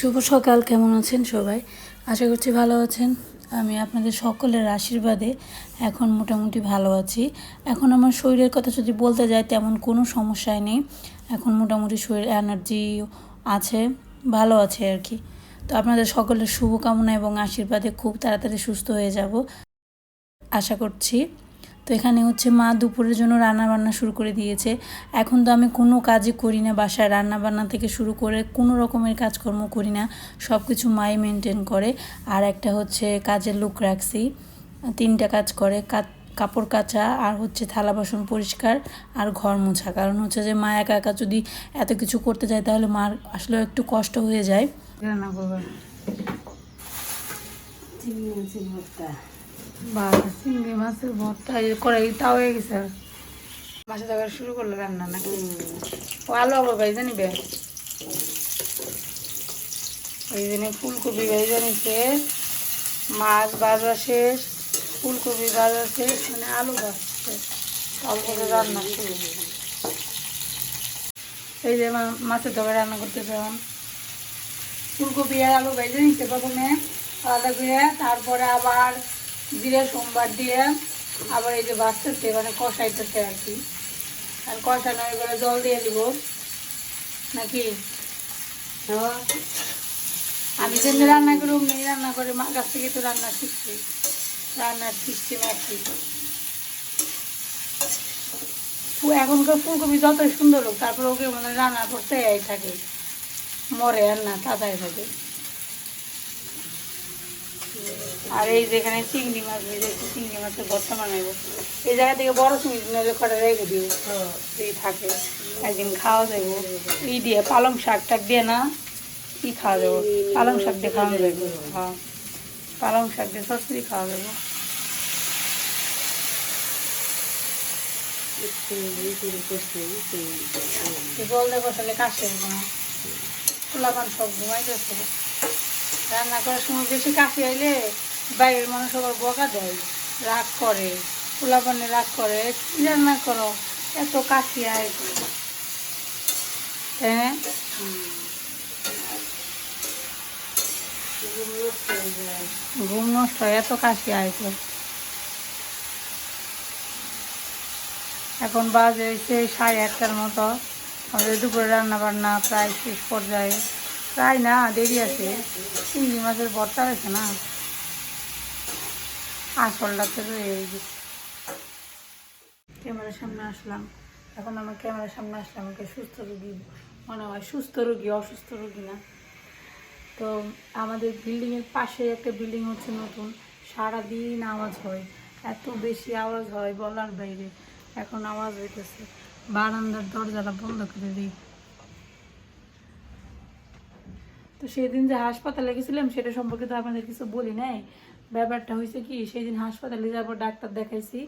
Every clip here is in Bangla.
শুভ সকাল, কেমন আছেন সবাই? আশা করছি ভালো আছেন। আমি আপনাদের সকলের আশীর্বাদে এখন মোটামুটি ভালো আছি। এখন আমার শরীরের কথা যদি বলতে যাই, তেমন কোনো সমস্যাই নেই। এখন মোটামুটি শরীর এনার্জি আছে, ভালো আছে আর কি। তো আপনাদের সকলের শুভকামনা এবং আশীর্বাদে খুব তাড়াতাড়ি সুস্থ হয়ে যাব। আশা করছি তো এখানে হচ্ছে মা দুপুরের জন্য রান্না বান্না শুরু করে দিয়েছে। এখন তো আমি কোনো কাজই করি না বাসায় রান্না বান্না থেকে শুরু করে কোনো রকমের কাজকর্ম করি না সব কিছু মাই মেনটেন করে। আর একটা হচ্ছে কাজের লুক রাখছি তিনটা কাজ করে কা- কাপড় কাচা আর হচ্ছে থালা বাসন পরিষ্কার আর ঘর মোছা। কারণ হচ্ছে যে মা একা একা যদি এত কিছু করতে যায় তাহলে মার আসলে একটু কষ্ট হয়ে যায়। রান্না করবে। চিংড়ি মাছের ভর্তা। ফুলকপি ভাইজা নিছে, মাছ ভাজা শেষ, ফুলকপি ভাজা শেষ মানে আলু তারপরে রান্না এই যে মাছের তরকারি রান্না করতে এখন। ফুলকপি আর আলু ভেজে নিচ্ছে প্রথমে আলাদা তারপরে আবার জিরে সোমবার দিয়ে আবার এই যে বাঁচতেছে মানে কষাইতেছে আর কি। আর কষানো এবারে জল দিয়ে দিব। নাকি? আমি যেমনি রান্না করি অমনি রান্না করে মার কাছ থেকে তো রান্না শিখছি। রান্নার সিস্টেম আর কি এখনকার ফুলকপি যতই সুন্দর হোক তারপরে ওকে মানে রান্না করতে থাকে। মরে আর না তাতায় থাকে। আর এই যেখানে চিংড়ি মাছ ভেজেছি চিংড়ি মাছের ভর্তা বানাবো। এই জায়গা থেকে বড় চিংড়ি নইলে কটা রেখে দিও। এই থাকে। একদিন খাওয়া যাব। ই দিয়ে পালং শাক টাক দিয়ে না কি খাওয়া যাব। পালং শাক দিয়ে খাওয়া যাব। হ্যাঁ। পালং শাক দিয়ে সসরি খাওয়া যাব। বসালে কাশে না। সব ঘুমাই যাচ্ছে রান্না করার সময় বেশি কাশি আইলে বাইরের মানুষ আবার বকা দেয়, রাগ করে, পোলাপানে রাগ করে, কি রান্না করো? এত কাশি আয়। হ্যাঁ ঘুম নষ্ট হয়, এত কাশি তো। এখন বাজে হয়েছে সাড়ে একটার মতো। আমাদের দুপুরে রান্না বান্না প্রায় শেষ পর্যায়ে। প্রায় না? দেরি আছে। চিংড়ি মাছের ভর্তা হয়েছে না? আসলটাতে রয়ে ক্যামেরার সামনে আসলাম। এখন আমার ক্যামেরার সামনে আসলে আমাকে সুস্থ রুগী মনে হয়, সুস্থ রুগী, অসুস্থ রুগী না। তো আমাদের বিল্ডিংয়ের পাশে একটা বিল্ডিং হচ্ছে নতুন। সারাদিন আওয়াজ হয়, এত বেশি আওয়াজ হয় বলার বাইরে। এখন আওয়াজ হইতেছে, বারান্দার দরজাটা বন্ধ করে দিই। তো সেদিন যে হাসপাতালে গেছিলাম, সেটা সম্পর্কে তো আপনাদের কিছু বলি নাই। ব্যাপারটা হয়েছে কি সেই দিন হাসপাতালে যাব ডাক্তার দেখাইছি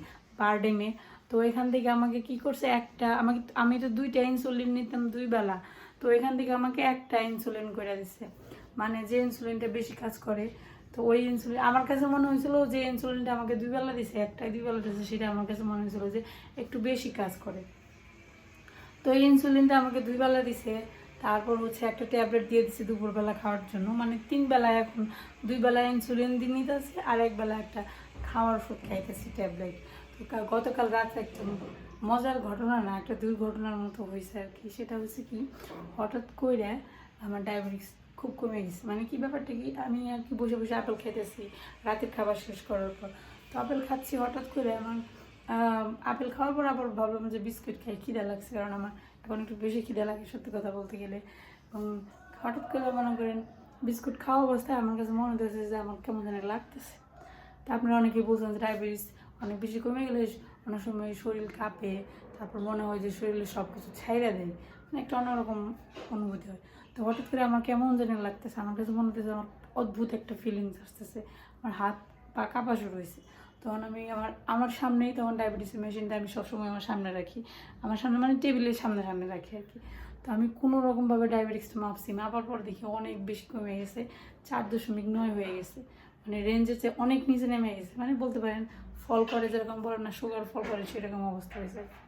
বারডেমে। তো এখান থেকে আমাকে কি করছে, একটা, আমাকে, আমি তো দুইটা ইনসুলিন নিতাম দুই বেলা। তো এখান থেকে আমাকে একটা ইনসুলিন করে দিচ্ছে মানে যে ইনসুলিনটা বেশি কাজ করে, তো ওই ইনসুলিন আমার কাছে মনে হয়েছিল যে ইনসুলিনটা আমাকে দুই বেলা দিছে, একটাই দুই বেলা দিছে, সেটা আমার কাছে মনে হয়েছিল যে একটু বেশি কাজ করে। তো এই ইনসুলিনটা আমাকে দুই বেলা দিছে তারপর হচ্ছে একটা ট্যাবলেট দিয়ে দিছে দুপুরবেলা খাওয়ার জন্য। মানে তিন বেলা এখন, দুই বেলা ইনসুলিন দিয়ে নিতেছে, আর এক বেলা একটা খাওয়ার ওষুধ খাইতেছি ট্যাবলেট। তো গতকাল রাতে একটা মজার ঘটনা না, একটা দুর্ঘটনার মতো হয়েছে আর কি। সেটা হচ্ছে কি, হঠাৎ করে আমার ডায়াবেটিস খুব কমে গেছে। মানে কি ব্যাপারটা কি, আমি আর কি বসে বসে আপেল খেতেছি রাতের খাবার শেষ করার পর। তো আপেল খাচ্ছি হঠাৎ করে আমার আপেল খাওয়ার পর আবার ভাবলাম যে বিস্কুট খাই, খিদা লাগছে কারণ আমার এখন একটু বেশি খিদা লাগে সত্যি কথা বলতে গেলে। এবং হঠাৎ করে মনে করেন বিস্কুট খাওয়া অবস্থায় আমার কাছে মনে হতেছে যে আমার কেমন যেন লাগতেছে। তা আপনারা অনেকেই বলছেন যে ডায়াবেটিস অনেক বেশি কমে গেলে অনেক সময় শরীর কাঁপে, তারপর মনে হয় যে শরীরে সব কিছু ছাইরা দেয়। মানে একটা অন্যরকম অনুভূতি হয়। তো হঠাৎ করে আমার কেমন যেন লাগতেছে, আমার কাছে মনে হতেছে আমার অদ্ভুত একটা ফিলিংস আসতেছে। আমার হাত পা কাঁপা শুরু হয়েছে তখন আমি আমার আমার সামনেই তখন ডায়াবেটিসের মেশিনটা আমি সবসময় আমার সামনে রাখি। আমার সামনে মানে টেবিলের সামনে সামনে রাখি আর কি। তো আমি কোনো রকমভাবে ডায়াবেটিসটা মাপছি মাপার পর দেখি অনেক বেশি কমে গেছে, চার দশমিক নয় হয়ে গেছে। মানে রেঞ্জের চেয়ে অনেক নিচে নেমে গেছে। মানে বলতে পারেন ফল করে যেরকম বলে না সুগার ফল করে সেরকম অবস্থা হয়েছে আর কি।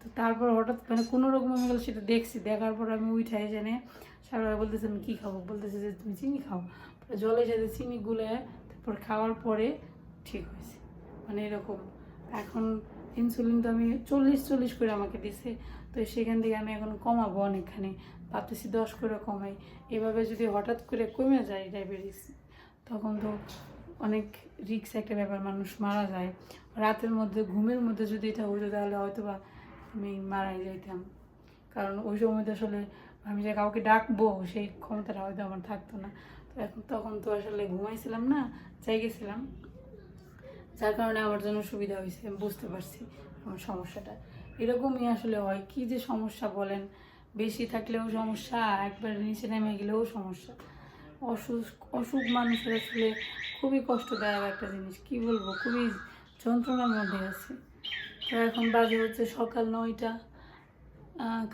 তো তারপর হঠাৎ মানে কোনো রকম আমি গেলে সেটা দেখছি। দেখার পর আমি উঠাই জেনে সারা বলতেছে, আমি কী খাব? বলতেছে যে, তুমি চিনি খাও? জলে সাথে চিনি গুলে তারপর খাওয়ার পরে ঠিক হয়েছে। মানে এরকম। এখন ইনসুলিন তো আমি চল্লিশ চল্লিশ করে আমাকে দিছে, তো সেখান থেকে আমি এখন কমাবো অনেকখানি। ভাবতেছি দশ করে কমাই। এভাবে যদি হঠাৎ করে কমে যায় ডায়াবেটিস তখন তো অনেক রিক্স একটা ব্যাপার, মানুষ মারা যায়। রাতের মধ্যে, ঘুমের মধ্যে যদি এটা হইতো তাহলে হয়তো বা আমি মারাই যাইতাম। কারণ ওই সময় তো আসলে আমি যে কাউকে ডাকবো, সেই ক্ষমতাটা হয়তো আমার থাকতো না। তো এখন তখন তো আসলে ঘুমাইছিলাম না চাই গেছিলাম। যার কারণে আমার জন্য সুবিধা হয়েছে বুঝতে পারছি আমার সমস্যাটা। এরকমই আসলে হয়, কি যে সমস্যা বলেন, বেশি থাকলেও সমস্যা, একবার নিচে নেমে গেলেও সমস্যা। অসুখ অসুখ মানুষের আসলে খুবই কষ্টদায়ক একটা জিনিস, কি বলব, খুবই যন্ত্রণার মধ্যে আছে। তো এখন বাজে হচ্ছে সকাল নয়টা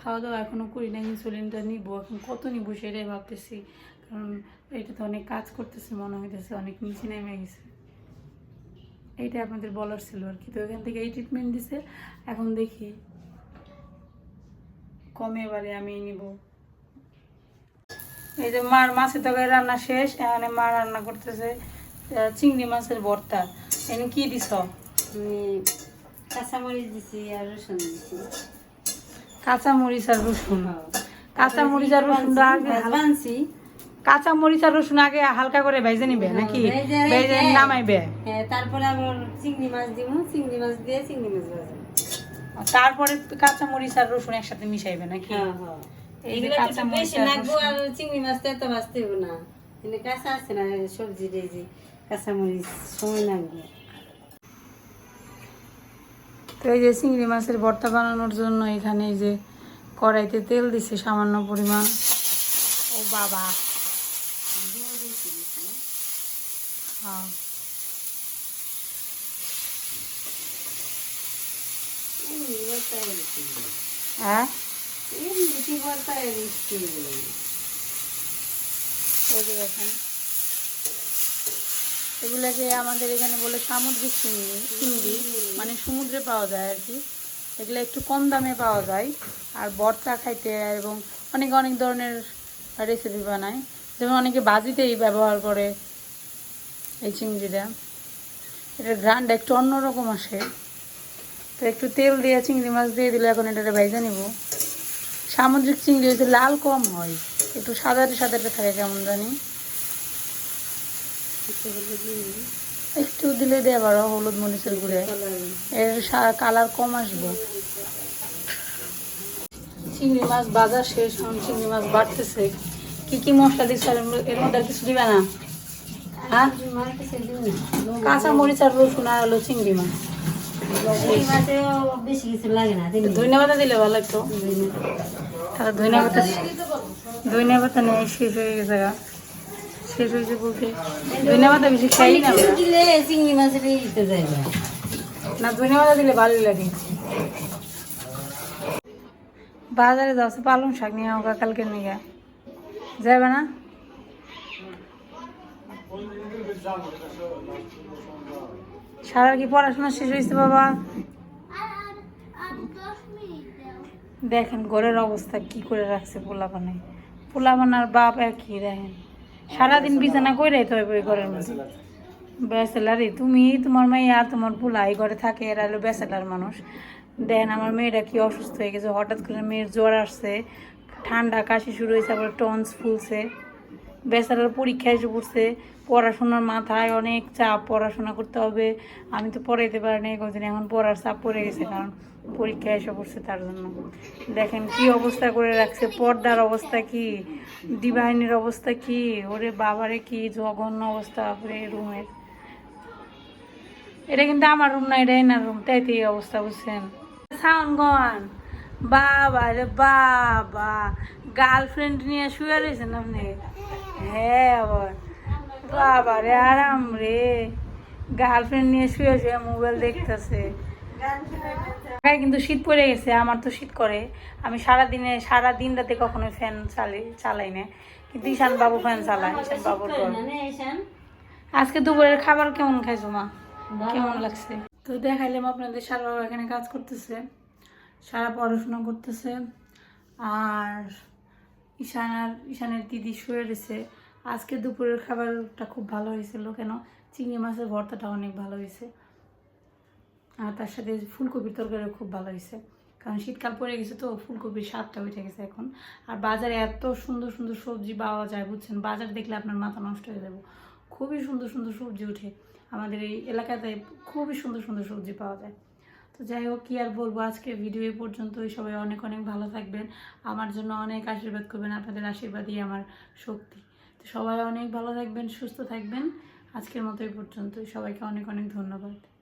খাওয়া দাওয়া এখনও করি না ইনসুলিনটা নিবো, এখন কত নিবো সেটাই ভাবতেছি। কারণ এটা তো অনেক কাজ করতেছে, মনে হইতেছে অনেক নিচে নেমে গেছে। এইটা আপনাদের বলার ছিল আর কি। তো এখান থেকে এই ট্রিটমেন্ট দিছে। এখন দেখি কমে এবারে আমি নিব। এই যে মার মাছের তরকারি রান্না শেষ এখানে মা রান্না করতেছে চিংড়ি মাছের ভর্তা। এনে কি দিছ? কাঁচামরিচ দিছি আর রসুন দিছি। কাঁচা মরিচ আর রসুন। কাঁচা মরিচ আর রসুন আগে ভাজবা আনছি। কাঁচা মরিচ আর রসুন আগে হালকা করে ভেজে নিবে নাকি? ভেজে নামাইবে। হ্যাঁ তারপরে আবার চিংড়ি মাছ দিব চিংড়ি মাছ দিয়ে চিংড়ি মাছ তারপরে কাঁচা মরিচ আর রসুন একসাথে মিশাইবে নাকি? হ্যাঁ হ্যাঁ। এই যে কাঁচা মরিচ আর চিংড়ি মাছ তো এত ভাজতে হবে না। কিন্তু কাঁচা আছে না সবজি যে কাঁচামরিচ সময় লাগবে। তো এই যে চিংড়ি মাছের ভর্তা বানানোর জন্য এখানে এই যে কড়াইতে তেল দিছে সামান্য পরিমাণ। ও বাবা। হ্যাঁ হ্যাঁ এগুলোকে আমাদের এখানে বলে সামুদ্রিক চিংড়ি চিংড়ি মানে সমুদ্রে পাওয়া যায় আর কি। এগুলো একটু কম দামে পাওয়া যায়। আর ভর্তা খাইতে এবং অনেক অনেক ধরনের রেসিপি বানায়। যেমন অনেকে বাজিতেই ব্যবহার করে। এই চিংড়িটা এটার গ্রান্ড একটু অন্যরকম আসে। তো একটু তেল দিয়ে চিংড়ি মাছ দিয়ে দিলে এখন এটা ভেজে নিব। সামুদ্রিক চিংড়ি হচ্ছে লাল কম হয়। একটু সাদাটে সাদাটে থাকে কেমন জানি। একটু দিলে দিয়ে পারো হলুদ মরিচের গুঁড়ে। এর কালার কম আসব। চিংড়ি মাছ বাজার শেষ এখন চিংড়ি মাছ বাড়তেছে। কি কি মশলা দিচ্ছে? এর মধ্যে আর কিছু দিবে না? হ্যাঁ কাঁচা মরিচ আর রসুন আর হলো চিংড়ি মাছ। বেশি কিছু লাগে না দিন ধনিয়া পাতা দিলে ভালো একটু তাহলে ধনিয়া পাতা পাতা নেই শেষ হয়ে গেছে গা। শেষ হয়েছে বলতে। ধনিয়া পাতা বেশি খাই না চিংড়ি মাছের না। ধনিয়া পাতা দিলে ভালোই লাগে। বাজারে যাচ্ছে পালং শাক নিয়ে হোক কালকে নিয়ে যাবে না? সারা কি পড়াশোনা শেষ হয়েছে বাবা? দেখেন ঘরের অবস্থা কি করে রাখছে পোলাপানে। পোলাপানার বাপ একই, দেখেন। সারাদিন বিছানা করে হবে ওই ঘরের মধ্যে। ব্যাচেলারই তুমি, তোমার মেয়ে আর তোমার পোলা এই ঘরে থাকে, এরা হলো ব্যাচেলার মানুষ। দেন আমার মেয়েটা কি অসুস্থ হয়ে গেছে, হঠাৎ করে মেয়ের জ্বর আসছে, ঠান্ডা, কাশি শুরু হয়েছে, আবার টন্স ফুলছে। বেচারার পরীক্ষা এসে পড়ছে, পড়াশোনার মাথায় অনেক চাপ, পড়াশোনা করতে হবে। আমি তো পড়াইতে পারি না কদিন এখন পড়ার চাপ পড়ে গেছে কারণ পরীক্ষা এসে পড়ছে তার জন্য। দেখেন কি অবস্থা করে রাখছে, পর্দার অবস্থা কি, ডিভাইনের অবস্থা কি, ওরে বাবারে কি জঘন্য অবস্থা ওরে রুমের এটা কিন্তু আমার রুম না, এটা এনার রুম তাই এই অবস্থা বুঝছেন। সাউন্ড গন বাবা রে বাবা, গার্লফ্রেন্ড নিয়ে শুয়ে রয়েছেন আপনি? হ্যাঁ আবার। বাবা রে আরাম রে। গার্লফ্রেন্ড নিয়ে শুয়ে শুয়ে মোবাইল দেখতেছে। ঢাকায় কিন্তু শীত পড়ে গেছে আমার তো শীত করে। আমি সারা দিনে সারা দিন রাতে কখনো ফ্যান চালাই চালাই না। কিন্তু ঈশান বাবু ফ্যান চালায় ঈশান বাবুর আজকে দুপুরের খাবার কেমন খাইছো মা? কেমন লাগছে? তো দেখাইলাম আপনাদের সারা বাবা এখানে কাজ করতেছে। সারা পড়াশোনা করতেছে। আর ঈশান আর ঈশানের দিদি শুয়ে রয়েছে। আজকে দুপুরের খাবারটা খুব ভালো হয়েছিল কেন? চিংড়ি মাছের ভর্তাটা অনেক ভালো হয়েছে। আর তার সাথে ফুলকপির তরকারিও খুব ভালো হয়েছে। কারণ শীতকাল পড়ে গেছে তো, ফুলকপির স্বাদটা উঠে গেছে এখন। আর বাজারে এত সুন্দর সুন্দর সবজি পাওয়া যায়, বুঝছেন? বাজার দেখলে আপনার মাথা নষ্ট হয়ে যাবে। খুবই সুন্দর সুন্দর সবজি উঠে। আমাদের এই এলাকাতে খুবই সুন্দর সুন্দর সবজি পাওয়া যায়। তো যাই হোক, কি আর বলব আজকে ভিডিও পর্যন্ত পর্যন্তই। সবাই অনেক অনেক ভালো থাকবেন। আমার জন্য অনেক আশীর্বাদ করবেন, আপনাদের আশীর্বাদই আমার শক্তি। তো সবাই অনেক ভালো থাকবেন, সুস্থ থাকবেন। আজকের মতো এই পর্যন্তই। সবাইকে অনেক অনেক ধন্যবাদ।